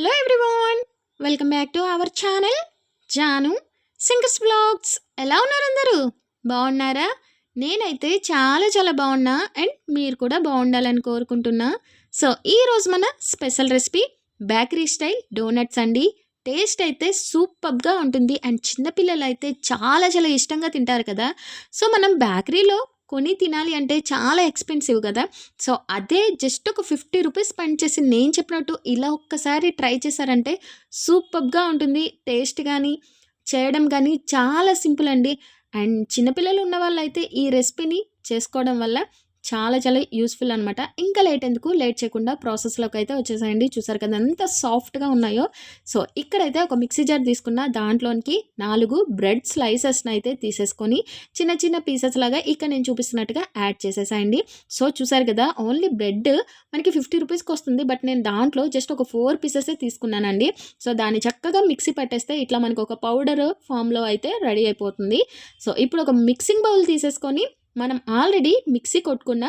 Hello everyone welcome back to our channel Janu singers blogs ఎలా ఉన్నారు అందరూ? బాగున్నారా? నేనైతే చాలా చాలా బాగున్నా అండ్ మీరు కూడా బాగుండాలని కోరుకుంటున్నా. సో ఈరోజు మన special recipe bakery style donuts అండి. టేస్ట్ అయితే సూపర్గా ఉంటుంది అండ్ చిన్నపిల్లలు అయితే చాలా చాలా ఇష్టంగా తింటారు కదా. సో మనం బేకరీలో కొని తినాలి అంటే చాలా ఎక్స్పెన్సివ్ కదా. సో అదే జస్ట్ ఒక ఫిఫ్టీ రూపీస్ స్పెండ్ చేసి నేను చెప్పినట్టు ఇలా ఒక్కసారి ట్రై చేశారంటే సూపర్గా ఉంటుంది. టేస్ట్ కానీ చేయడం కానీ చాలా సింపుల్ అండి. అండ్ చిన్నపిల్లలు ఉన్న వాళ్ళైతే ఈ రెసిపీని చేసుకోవడం వల్ల చాలా చాలా యూస్ఫుల్ అనమాట ఇంకా లేట్ ఎందుకు? లేట్ చేయకుండా ప్రాసెస్లోకి అయితే వచ్చేసాయండి. చూసారు కదా ఎంత సాఫ్ట్గా ఉన్నాయో. సో ఇక్కడైతే ఒక మిక్సీ జార్ తీసుకున్న దాంట్లోనికి నాలుగు బ్రెడ్ స్లైసెస్ని అయితే తీసేసుకొని చిన్న చిన్న పీసెస్ లాగా ఇక్కడ నేను చూపిస్తున్నట్టుగా యాడ్ చేసేసాయండి. సో చూసారు కదా ఓన్లీ బ్రెడ్ మనకి ఫిఫ్టీ రూపీస్కి వస్తుంది. బట్ నేను దాంట్లో జస్ట్ ఒక ఫోర్ పీసెసే తీసుకున్నానండి. సో దాన్ని చక్కగా మిక్సీ పట్టేస్తే ఇట్లా మనకు ఒక పౌడర్ ఫామ్లో అయితే రెడీ అయిపోతుంది. సో ఇప్పుడు ఒక మిక్సింగ్ బౌల్ తీసేసుకొని మనం ఆల్రెడీ మిక్సీ కొట్టుకున్న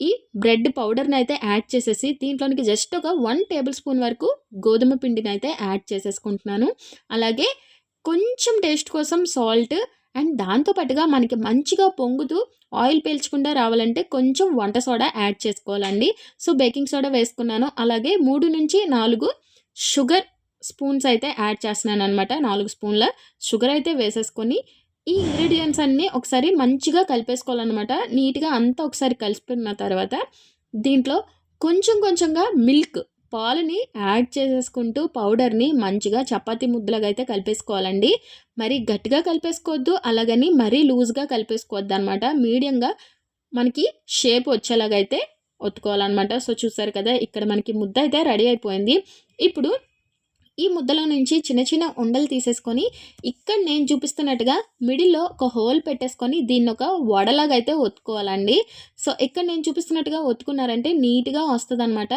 ఈ బ్రెడ్ పౌడర్ని అయితే యాడ్ చేసేసి దీంట్లోనికి జస్ట్ ఒక వన్ టేబుల్ స్పూన్ వరకు గోధుమ పిండిని అయితే యాడ్ చేసేసుకుంటున్నాను. అలాగే కొంచెం టేస్ట్ కోసం సాల్ట్ అండ్ దాంతోపాటుగా మనకి మంచిగా పొంగుతూ ఆయిల్ పీల్చకుండా రావాలంటే కొంచెం వంట సోడా యాడ్ చేసుకోవాలండి. సో బేకింగ్ సోడా వేసుకున్నాను. అలాగే మూడు నుంచి నాలుగు షుగర్ స్పూన్స్ అయితే యాడ్ చేస్తున్నాను అనమాట నాలుగు స్పూన్ల షుగర్ అయితే వేసేసుకొని ఈ ఇంగ్రీడియంట్స్ అన్నీ ఒకసారి మంచిగా కలిపేసుకోవాలన్నమాట. నీట్గా అంతా ఒకసారి కలిపిన తర్వాత దీంట్లో కొంచెం కొంచెంగా మిల్క్ పాలని యాడ్ చేసేసుకుంటూ పౌడర్ని మంచిగా చపాతి ముద్దలుగా అయితే కలిపేసుకోవాలండి. మరి గట్టిగా కలిపేసుకోవద్దు అలాగని మరీ లూజ్గా కలిపేసుకోవద్దు అనమాట మీడియంగా మనకి షేప్ వచ్చేలాగైతే ఒత్తుకోవాలన్నమాట. సో చూసారు కదా ఇక్కడ మనకి ముద్ద అయితే రెడీ అయిపోయింది. ఇప్పుడు ఈ ముద్దలో నుంచి చిన్న చిన్న ఉండలు తీసేసుకొని ఇక్కడ నేను చూపిస్తున్నట్టుగా మిడిల్లో ఒక హోల్ పెట్టేసుకొని దీన్ని ఒక వడలాగా అయితే ఒత్తుకోవాలండి. సో ఇక్కడ నేను చూపిస్తున్నట్టుగా ఒత్తుకున్నారంటే నీట్గా వస్తుంది అనమాట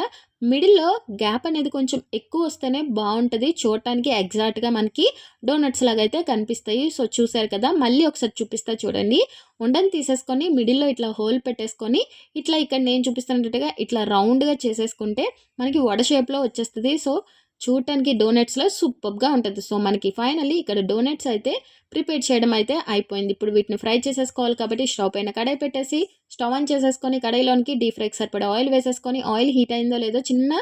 మిడిల్లో గ్యాప్ అనేది కొంచెం ఎక్కువ వస్తేనే బాగుంటుంది. చూడటానికి ఎగ్జాక్ట్గా మనకి డోనట్స్ లాగా అయితే కనిపిస్తాయి. సో చూసారు కదా మళ్ళీ ఒకసారి చూపిస్తా చూడండి. ఉండని తీసేసుకొని మిడిల్లో ఇట్లా హోల్ పెట్టేసుకొని ఇట్లా ఇక్కడ నేను చూపిస్తున్నట్టుగా ఇట్లా రౌండ్గా చేసేసుకుంటే మనకి వడ షేప్లో వచ్చేస్తుంది. సో చూడటానికి డోనట్స్లో సూపర్గా ఉంటుంది. సో మనకి ఫైనల్లీ ఇక్కడ డోనట్స్ అయితే ప్రిపేర్ చేయడం అయితే అయిపోయింది. ఇప్పుడు వీటిని ఫ్రై చేసేసుకోవాలి కాబట్టి స్టవ్ పైన కడాయి పెట్టేసి స్టవ్ ఆన్ చేసేసుకొని కడాయిలోనికి డీప్ ఫ్రైకి సరిపడా ఆయిల్ వేసేసుకొని ఆయిల్ హీట్ అయిందో లేదో చిన్న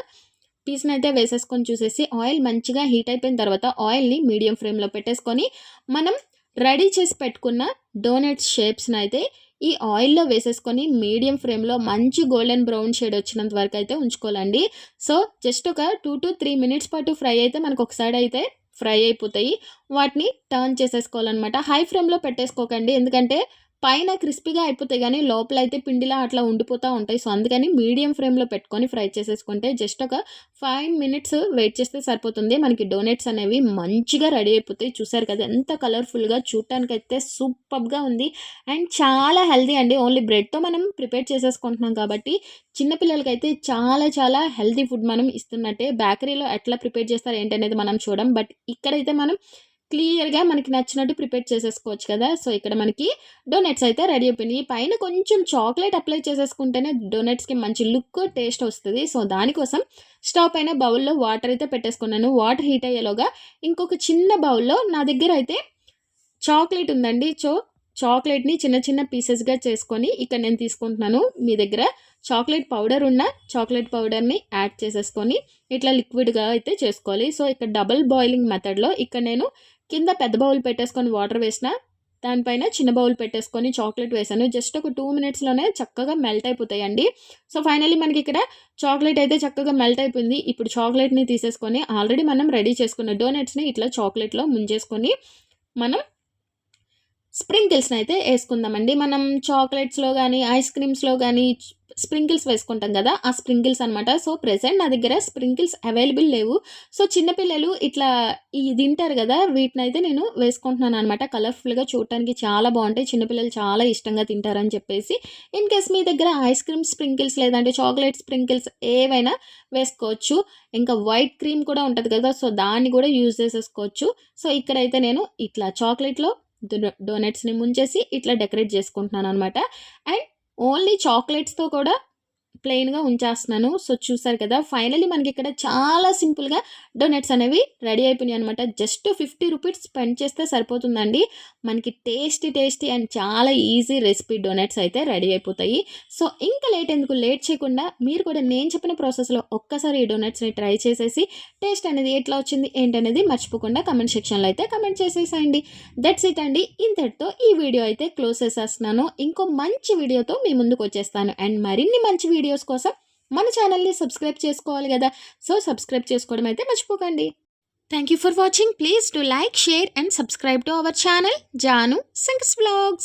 పీస్ని అయితే వేసేసుకొని చూసేసి ఆయిల్ మంచిగా హీట్ అయిపోయిన తర్వాత ఆయిల్ని మీడియం ఫ్లేమ్లో పెట్టేసుకొని మనం రెడీ చేసి పెట్టుకున్న డోనట్స్ షేప్స్ని అయితే ఈ ఆయిల్లో వేసేసుకొని మీడియం ఫ్లేమ్లో మంచి గోల్డెన్ బ్రౌన్ షేడ్ వచ్చినంత వరకు అయితే ఉంచుకోవాలండి. సో జస్ట్ ఒక టూ టు త్రీ మినిట్స్ పాటు ఫ్రై అయితే మనకు ఒకసారి అయితే ఫ్రై అయిపోతాయి. వాటిని టర్న్ చేసేసుకోవాలన్నమాట. హై ఫ్లేమ్లో పెట్టేసుకోకండి. ఎందుకంటే పైన క్రిస్పీగా అయిపోతాయి కానీ లోపల అయితే పిండిలా అట్లా ఉండిపోతూ ఉంటాయి. సో అందుకని మీడియం ఫ్లేమ్లో పెట్టుకొని ఫ్రై చేసేసుకుంటే జస్ట్ ఒక ఫైవ్ మినిట్స్ వెయిట్ చేస్తే సరిపోతుంది. మనకి డోనెట్స్ అనేవి మంచిగా రెడీ అయిపోతాయి. చూసారు కదా ఎంత కలర్ఫుల్గా చూడటానికి అయితే సూపర్గా ఉంది. అండ్ చాలా హెల్దీ అండి. ఓన్లీ బ్రెడ్తో మనం ప్రిపేర్ చేసేసుకుంటున్నాం కాబట్టి చిన్నపిల్లలకైతే చాలా చాలా హెల్దీ ఫుడ్ మనం ఇస్తున్నట్టే. బేకరీలో ఎట్లా ప్రిపేర్ చేస్తారు ఏంటనేది మనం చూడం. బట్ ఇక్కడైతే మనం క్లియర్గా మనకి నచ్చినట్టు ప్రిపేర్ చేసేసుకోవచ్చు కదా. సో ఇక్కడ మనకి డొనట్స్ అయితే రెడీ అయిపోయినాయి. పైన కొంచెం చాక్లెట్ అప్లై చేసేసుకుంటేనే డొనట్స్కి మంచి లుక్ టేస్ట్ వస్తుంది. సో దానికోసం స్టవ్ పైన బౌల్లో వాటర్ అయితే పెట్టేసుకున్నాను. వాటర్ హీట్ అయ్యేలోగా ఇంకొక చిన్న బౌల్లో నా దగ్గర అయితే చాక్లెట్ ఉందండి. సో చాక్లెట్ని చిన్న చిన్న పీసెస్గా చేసుకొని ఇక్కడ నేను తీసుకుంటున్నాను. మీ దగ్గర చాక్లెట్ పౌడర్ ఉన్న చాక్లెట్ పౌడర్ని యాడ్ చేసేసుకొని ఇట్లా లిక్విడ్గా అయితే చేసుకోవాలి. సో ఇక్కడ డబుల్ బాయిలింగ్ మెథడ్లో ఇక్కడ నేను కింద పెద్ద బౌల్ పెట్టేసుకొని వాటర్ వేసిన దానిపైన చిన్న బౌల్ పెట్టేసుకొని చాక్లెట్ వేసాను. జస్ట్ ఒక టూ మినిట్స్లోనే చక్కగా మెల్ట్ అయిపోతాయండి. సో ఫైనలీ మనకి ఇక్కడ చాక్లెట్ అయితే చక్కగా మెల్ట్ అయిపోయింది. ఇప్పుడు చాక్లెట్ని తీసేసుకొని ఆల్రెడీ మనం రెడీ చేసుకున్న డోనట్స్ని ఇట్లా చాక్లెట్లో ముంచేసుకొని మనం స్ప్రింకిల్స్ని అయితే వేసుకుందామండి. మనం చాక్లెట్స్లో కానీ ఐస్ క్రీమ్స్లో కానీ స్ప్రింకిల్స్ వేసుకుంటాం కదా ఆ స్ప్రింకిల్స్ అనమాట సో ప్రెసెంట్ నా దగ్గర స్ప్రింకిల్స్ అవైలబుల్ లేవు. సో చిన్నపిల్లలు ఇట్లా ఈ తింటారు కదా వీటిని అయితే నేను వేసుకుంటున్నాను అనమాట కలర్ఫుల్గా చూడటానికి చాలా బాగుంటాయి. చిన్నపిల్లలు చాలా ఇష్టంగా తింటారని చెప్పేసి. ఇన్ కేస్ మీ దగ్గర ఐస్ క్రీమ్ స్ప్రింకిల్స్ లేదంటే చాక్లెట్ స్ప్రింకిల్స్ ఏవైనా వేసుకోవచ్చు. ఇంకా వైట్ క్రీమ్ కూడా ఉంటుంది కదా సో దాన్ని కూడా యూజ్ చేసేసుకోవచ్చు. సో ఇక్కడైతే నేను ఇట్లా చాక్లెట్లో డోనట్స్ని ముంచేసి ఇట్లా డెకరేట్ చేసుకుంటున్నాను అనమాట అండ్ ఓన్లీ చాక్లెట్స్తో కూడా ప్లెయిన్‌గా ఉంచేస్తున్నాను. సో, చూసారు కదా! ఫైనల్లీ మనకి ఇక్కడ చాలా సింపుల్‌గా డోనట్స్ అనేవి రెడీ అయిపోయినాయి అనమాట జస్ట్ ఫిఫ్టీ రూపీస్ స్పెండ్ చేస్తే సరిపోతుందండి. మనకి టేస్టీ, టేస్టీ అండ్ చాలా ఈజీ రెసిపీ డొనేట్స్ అయితే రెడీ అయిపోతాయి. సో, ఇంకా లేట్ ఎందుకు లేట్ చేయకుండా మీరు కూడా నేను చెప్పిన ప్రాసెస్‌లో ఒక్కసారి ఈ డోనట్స్‌ని ట్రై చేసేసి టేస్ట్ అనేది ఎట్లా వచ్చింది ఏంటనేది మర్చిపోకుండా కమెంట్ సెక్షన్‌లో అయితే కమెంట్ చేసేసేయండి. దట్స్ ఇట్ అండి. ఇంతటితో ఈ వీడియో అయితే క్లోజ్ చేసేస్తున్నాను. ఇంకో మంచి వీడియోతో మీ ముందుకు వచ్చేస్తాను. అండ్ మరిన్ని మంచి వీడియో వీడియోస్ కోసం మన ఛానల్‌ని సబ్స్క్రైబ్ చేసుకోవాలి కదా సో, సబ్స్క్రైబ్ చేసుకోవడం అయితే మర్చిపోకండి. Thank you for watching. Please to like, share and subscribe to our channel Janu singers blogs